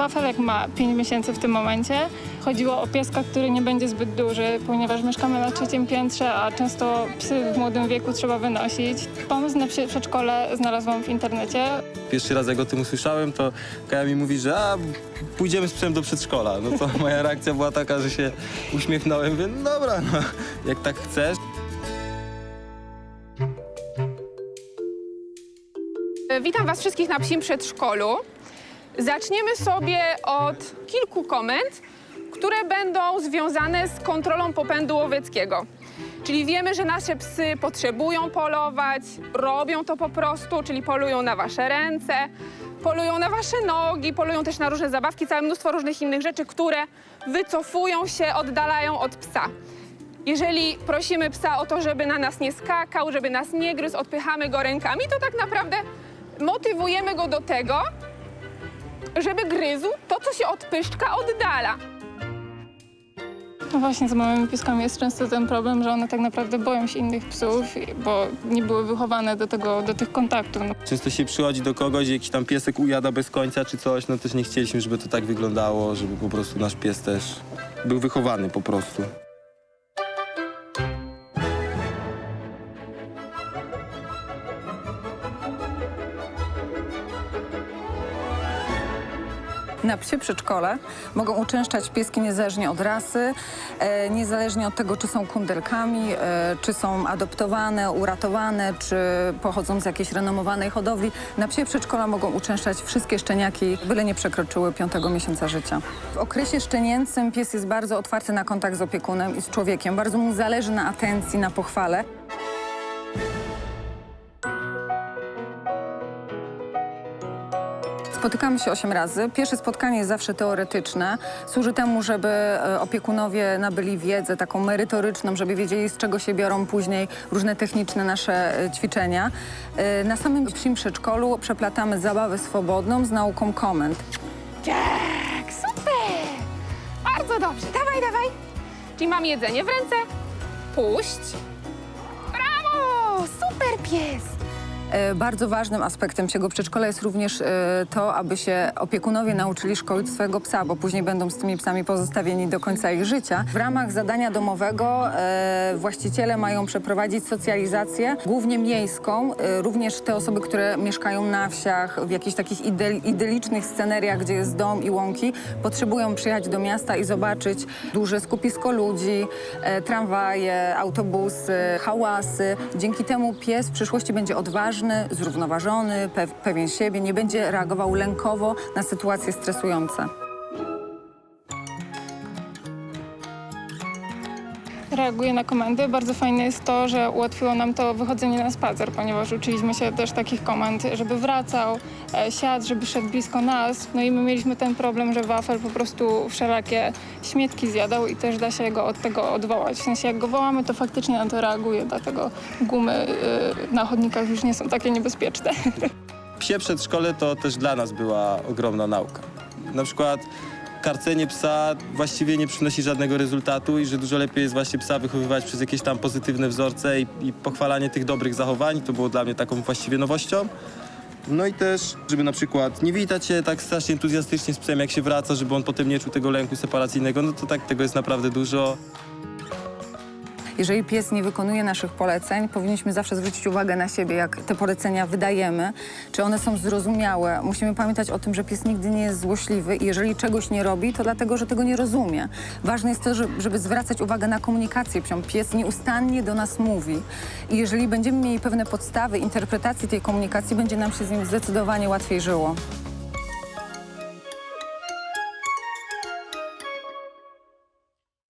Wafelek ma 5 miesięcy w tym momencie. Chodziło o pieska, który nie będzie zbyt duży, ponieważ mieszkamy na trzecim piętrze, a często psy w młodym wieku trzeba wynosić. Pomysł na psie przedszkole znalazłam w internecie. Pierwszy raz jak o tym usłyszałem, to Kaja mi mówi, że a, pójdziemy z psem do przedszkola. No to moja reakcja była taka, że się uśmiechnąłem, mówię, no dobra, no, jak tak chcesz. Witam Was wszystkich na psim przedszkolu. Zaczniemy sobie od kilku komend, które będą związane z kontrolą popędu łowieckiego. Czyli wiemy, że nasze psy potrzebują polować, robią to po prostu, czyli polują na Wasze ręce, polują na Wasze nogi, polują też na różne zabawki, całe mnóstwo różnych innych rzeczy, które wycofują się, oddalają od psa. Jeżeli prosimy psa o to, żeby na nas nie skakał, żeby nas nie gryzł, odpychamy go rękami, to tak naprawdę motywujemy go do tego, żeby gryzł to, co się od pyszczka oddala. No właśnie z małymi pieskami jest często ten problem, że one tak naprawdę boją się innych psów, bo nie były wychowane do, tego, do tych kontaktów. No, Często się przychodzi do kogoś, jakiś tam piesek ujada bez końca czy coś, no też nie chcieliśmy, żeby to tak wyglądało, żeby po prostu nasz pies też był wychowany po prostu. Na psie przedszkole mogą uczęszczać pieski niezależnie od rasy, e, niezależnie od tego, czy są kundelkami, e, czy są adoptowane, uratowane, czy pochodzą z jakiejś renomowanej hodowli. Na psie przedszkola mogą uczęszczać wszystkie szczeniaki, byle nie przekroczyły piątego miesiąca życia. W okresie szczenięcym pies jest bardzo otwarty na kontakt z opiekunem i z człowiekiem. Bardzo mu zależy na atencji, na pochwale. Spotykamy się 8 razy. Pierwsze spotkanie jest zawsze teoretyczne. Służy temu, żeby e, opiekunowie nabyli wiedzę taką merytoryczną, żeby wiedzieli, z czego się biorą później różne techniczne nasze e, ćwiczenia. E, Na samym psim przedszkolu przeplatamy zabawę swobodną z nauką komend. Tak, super! Bardzo dobrze, dawaj, dawaj. Czyli mam jedzenie w ręce, puść. Brawo, super pies! E, Bardzo ważnym aspektem psiego przedszkola jest również e, to, aby się opiekunowie nauczyli szkolić swojego psa, bo później będą z tymi psami pozostawieni do końca ich życia. W ramach zadania domowego e, właściciele mają przeprowadzić socjalizację, głównie miejską. Również te osoby, które mieszkają na wsiach, w jakichś takich idylicznych sceneriach, gdzie jest dom i łąki, potrzebują przyjechać do miasta i zobaczyć duże skupisko ludzi, tramwaje, autobusy, hałasy. Dzięki temu pies w przyszłości będzie odważny, zrównoważony, pe pewien siebie, nie będzie reagował lękowo na sytuacje stresujące. Reaguje na komendy. Bardzo fajne jest to, że ułatwiło nam to wychodzenie na spacer, ponieważ uczyliśmy się też takich komend, żeby wracał, e, siadł, żeby szedł blisko nas. No i my mieliśmy ten problem, że wafel po prostu wszelakie śmietki zjadał i też da się go od tego odwołać. W sensie jak go wołamy, to faktycznie na to reaguje, dlatego gumy e, na chodnikach już nie są takie niebezpieczne. Psie przedszkole to też dla nas była ogromna nauka. Na przykład karcenie psa właściwie nie przynosi żadnego rezultatu i że dużo lepiej jest właśnie psa wychowywać przez jakieś tam pozytywne wzorce i, i pochwalanie tych dobrych zachowań. To było dla mnie taką właściwie nowością. No i też, żeby na przykład nie witać się tak strasznie entuzjastycznie z psem, jak się wraca, żeby on potem nie czuł tego lęku separacyjnego, no to tak, tego jest naprawdę dużo. Jeżeli pies nie wykonuje naszych poleceń, powinniśmy zawsze zwrócić uwagę na siebie, jak te polecenia wydajemy, czy one są zrozumiałe. Musimy pamiętać o tym, że pies nigdy nie jest złośliwy i jeżeli czegoś nie robi, to dlatego, że tego nie rozumie. Ważne jest to, żeby, zwracać uwagę na komunikację psią. Pies nieustannie do nas mówi i jeżeli będziemy mieli pewne podstawy interpretacji tej komunikacji, będzie nam się z nim zdecydowanie łatwiej żyło.